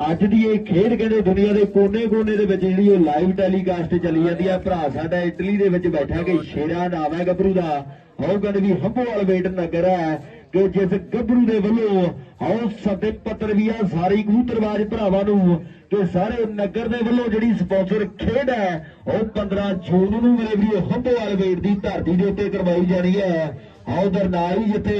ਅੱਜ ਦੀ ਇਹ ਖੇਡ ਕਹਿੰਦੇ ਦੁਨੀਆ ਦੇ ਕੋਨੇ-ਕੋਨੇ ਦੇ ਵਿੱਚ ਜਿਹੜੀ ਉਹ ਲਾਈਵ ਟੈਲੀਕਾਸਟ ਚੱਲੀ ਜਾਂਦੀ ਆ। ਭਰਾ ਸਾਡਾ ਇਟਲੀ ਦੇ ਵਿੱਚ ਬੈਠਾ ਕਿ ਸ਼ੇਰਾ ਨਾਮ ਹੈ ਗੱਭਰੂ ਦਾ। ਉਹ ਵੀ ਹੰਬੋਵਾਲ ਵੇਟ ਨਗਰ ਹੈ ਕਿ ਜਿਸ ਗੱਭਰੂ ਦੇ ਵੱਲੋਂ ਆਓ ਸੱਦੇ ਪੱਤਰ ਵੀ ਕਬੂਤਰਬਾਜ਼ ਭਰਾਵਾਂ ਨੂੰ ਕਿ ਸਾਰੇ ਨਗਰ ਦੇ ਵੱਲੋਂ ਜਿਹੜੀ ਸਪਾਂਸਰ ਖੇਡ ਹੈ ਉਹ 15 ਜੂਨ ਨੂੰ ਮੇਰੇ ਵੀ ਹੰਬੋਵਾਲ ਵੇਟ ਦੀ ਧਰਤੀ ਦੇ ਉੱਤੇ ਕਰਵਾਈ ਜਾਣੀ ਹੈ ਆਓ ਦਰ ਜਿੱਥੇ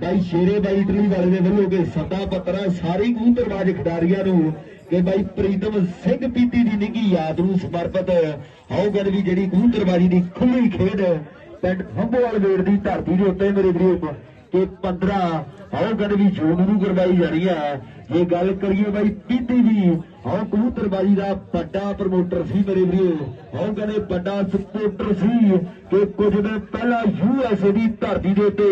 ਬਾਈ ਸ਼ੇਰੇ ਬਾਈ ਇਟਲੀ ਵਾਲੇ ਦੇ ਵੱਲੋਂ ਕਿ ਸੱਦਾ ਪੱਤਰ ਹੈ ਸਾਰੀ ਕਬੂਤਰਬਾਜ਼ ਖਿਡਾਰੀਆਂ ਨੂੰ ਕਿ ਬਾਈ ਪ੍ਰੀਤਮ ਸਿੰਘ ਪੀਤੀ ਦੀ ਨਿੱਗੀ ਯਾਦ ਨੂੰ ਸਮਰਪਿਤ ਆਓ ਗੱਲ ਵੀ ਜਿਹੜੀ ਕਬੂਤਰਬਾਜ਼ੀ ਦੀ ਖੁੱਲੀ ਖੇਡ ਪਿੰਡ ਹੰਬੋਵਾਲ ਵੇੜ ਦੀ ਧਰਤੀ ਦੇ ਉੱਤੇ ਮੇਰੇ ਵੀਰੋ ਕਿ 15 ਆਓ ਗੱਲ ਵੀ ਨੂੰ ਕਰਵਾਈ ਜਾਣੀ ਹੈ ਜੇ ਗੱਲ ਕਰੀਏ ਬਾਈ ਪੀਤੀ ਦੀ, ਆਓ ਕਬੂਤਰਬਾਜ਼ੀ ਦਾ ਵੱਡਾ ਪ੍ਰਮੋਟਰ ਸੀ ਮੇਰੇ ਵੀਰੋ। ਆਓ ਕਹਿੰਦੇ ਵੱਡਾ ਸਪੋਰਟਰ ਸੀ ਕਿ ਕੁਝ ਦਿਨ ਪਹਿਲਾਂ ਯੂਐਸਏ ਦੀ ਧਰਤੀ ਦੇ ਉੱਤੇ,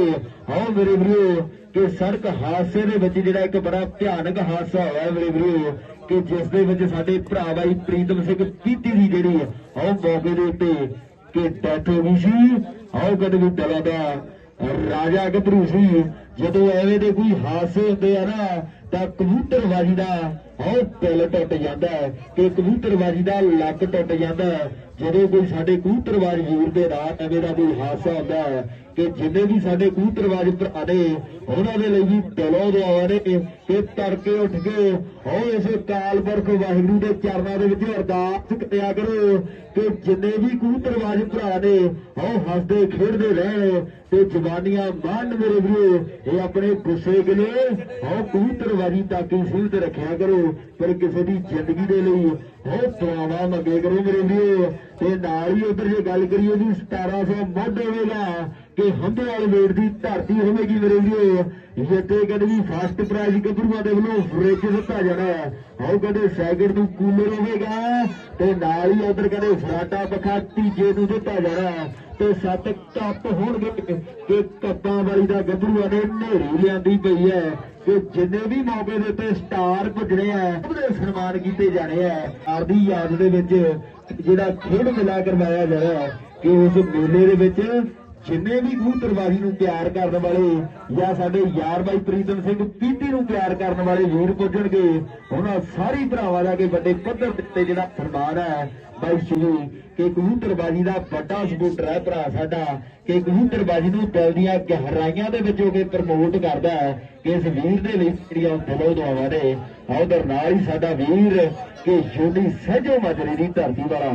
ਆਓ ਮੇਰੇ ਵੀਰੋ, ਕਿ ਸੜਕ ਹਾਦਸੇ ਦੇ ਵਿੱਚ ਜਿਹੜਾ ਇੱਕ ਬੜਾ ਭਿਆਨਕ ਹਾਦਸਾ ਹੋਇਆ ਮੇਰੇ ਵੀਰੋ, ਕਿ ਜਿਸ ਦੇ ਵਿੱਚ ਸਾਡੇ ਭਰਾ ਬਾਈ ਪ੍ਰੀਤਮ ਸਿੰਘ ਪੀਤੀ ਦੀ ਜਿਹੜੀ, ਆਓ ਮੌਕੇ ਦੇ ਉੱਤੇ ਕਿ ਡੈਥ ਹੋ ਗਈ ਸੀ। ਆਓ ਕਦੇ ਵੀ ਦਲਾ ਦਾ ਰਾਜਾ ਗੱਭਰੂ ਸੀ ਜਦੋਂ ਐਵੇਂ ਦੇ ਕੋਈ ਹਾਦਸੇ ਹੁੰਦੇ ਆ ਨਾ, ਤਾਂ ਕਬੂਤਰਬਾਜੀ ਦਾ ਆਓ ਦਿਲ ਟੁੱਟ ਜਾਂਦਾ ਕਿ ਕਬੂਤਰਬਾਜੀ ਦਾ ਲੱਕ ਟੁੱਟ ਜਾਂਦਾ ਜਦੋਂ ਕੋਈ ਸਾਡੇ ਕਬੂਤਰਬਾਜ ਵੀਰ ਦੇ ਰਾਤ ਐਵੇਂ ਦਾ ਕੋਈ ਹਾਦਸਾ ਹੁੰਦਾ ਕਿ ਜਿੰਨੇ ਵੀ ਸਾਡੇ ਕਬੂਤਰਬਾਜ ਭਰਾ ਨੇ ਉਹਨਾਂ ਦੇ ਲਈ ਵੀ ਦਿਲੋਂ ਦੁਆਵਾਂ ਨੇ ਕਿ ਤੜਕੇ ਉੱਠ ਕੇ ਹੋ ਇਸ ਕਾਲ ਪੁਰਖ ਵਾਹਿਗੁਰੂ ਦੇ ਚਰਨਾਂ ਦੇ ਵਿੱਚ ਅਰਦਾਸ ਕਰਿਆ ਕਰੋ ਕਿ ਜਿੰਨੇ ਵੀ ਕਬੂਤਰਬਾਜ ਭਰਾ ਨੇ ਹੋ ਹੱਸਦੇ, ਖੇਡਦੇ ਰਹਿਣ ਤੇ ਜਵਾਨੀਆਂ ਮਾਨ ਮੇਰੇ ਵੀਰੋ ਇਹ ਆਪਣੇ ਗੁੱਸੇ ਗਿਲੇ ਹੋ ਕਬੂਤਰਬਾਜੀ ਤੱਕ ਹੀ ਰੱਖਿਆ ਕਰੋ, ਪਰ ਕਿਸੇ ਦੀ ਜ਼ਿੰਦਗੀ ਦੇ ਲਈ ਹੋ ਦੁਆਵਾਂ ਮੰਗੇ ਕਰੋ ਮੇਰੇ ਵੀਰੋ। ਤੇ ਨਾਲ ਹੀ ਉਧਰ ਜੇ ਗੱਲ ਕਰੀਏ ਵੀ 1700 ਮੁੱਢ ਹੋਵੇਗਾ ਕਿ ਹੰਬੋਵਾਲ ਵੇੜ ਦੀ ਧਰਤੀ ਹੋਵੇਗੀ ਮੇਰੇ ਵੀਰੋ। ਜਿੱਤੇ ਕਹਿੰਦੇ ਵੀ ਫਸਟ ਪ੍ਰਾਈਜ਼ ਗੱਭਰੂਆਂ ਦੇ ਵੱਲੋਂ ਫ੍ਰਿਜ ਦਿੱਤਾ ਜਾਣਾ ਹੈ। ਕਹਿੰਦੇ ਸੈਕਿੰਡ ਨੂੰ ਕੂਲਰ ਹੋਵੇਗਾ। ਤੇ ਨਾਲ ਹੀ ਉਧਰ ਕਹਿੰਦੇ ਫਰਾਟਾ ਪੱਖਾ ਤੀਜੇ ਨੂੰ ਦਿੱਤਾ ਜਾਣਾ ਤੇ ਸੱਤ ਕੱਪ ਹੋਣਗੇ। ਕਿ ਕੱਪਾਂ ਵਾਲੀ ਦਾ ਗੱਭਰੂਆਂ ਨੇ ਨੇਰੀ ਲਿਆਂਦੀ ਪਈ ਹੈ। ਕਿ ਜਿੰਨੇ ਵੀ ਮੌਕੇ ਦੇ ਉੱਤੇ ਸਟਾਰ ਪੁੱਜਣੇ ਆ ਉਹਦੇ ਸਨਮਾਨ ਕੀਤੇ ਜਾਣੇ ਆ। ਆਰ ਦੀ ਯਾਦ ਦੇ ਵਿੱਚ ਜਿਹੜਾ ਖੇਡ ਮੇਲਾ ਕਰਵਾਇਆ ਜਾ ਰਿਹਾ ਹੈ, ਕਿ ਉਸ ਮੇਲੇ ਦੇ ਵਿੱਚ ਜਿੰਨੇ ਵੀ ਕਬੂਤਰਬਾਜ਼ੀ ਨੂੰ ਪਿਆਰ ਕਰਨ ਵਾਲੇ ਜਾਂ ਸਾਡੇ ਯਾਰ ਬਾਈ ਪ੍ਰੀਤਮ ਸਿੰਘ ਪੀਤੀ ਨੂੰ ਪਿਆਰ ਕਰਨ ਵਾਲੇ ਵੀਰ ਪੁੱਜਣਗੇ। ਉਹਨਾਂ ਸਾਰੀ ਭਰਾਵਾਂ ਦਾ ਕਿ ਵੱਡੇ ਪੱਧਰ ਤੇ ਜਿਹੜਾ ਸਨਮਾਨ ਹੈ, ਬਾਈ ਸ਼੍ਰੀ ਕਿ ਕਬੂਤਰਬਾਜ਼ੀ ਦਾ ਵੱਡਾ ਸਪੋਰਟਰ ਹੈ ਭਰਾ ਸਾਡਾ। ਕਿ ਕਬੂਤਰਬਾਜ਼ੀ ਨੂੰ ਦਿਲ ਦੀਆਂ ਗਹਿਰਾਈਆਂ ਦੇ ਵਿੱਚੋਂ ਕਿ ਪ੍ਰਮੋਟ ਕਰਦਾ ਹੈ, ਕਿ ਇਸ ਵੀਰ ਦੇ ਲਈ ਜਿਹੜੀਆਂ ਦਿਲੋਂ ਦੁਆਵਾਂ ਨੇ। ਆਉਦਰ ਨਾਲ ਹੀ ਸਾਡਾ ਵੀਰ ਕਿ ਛੋਟੀ ਸਹਿਜੋ ਮਜਰੇ ਦੀ ਧਰਤੀ ਵਾਲਾ।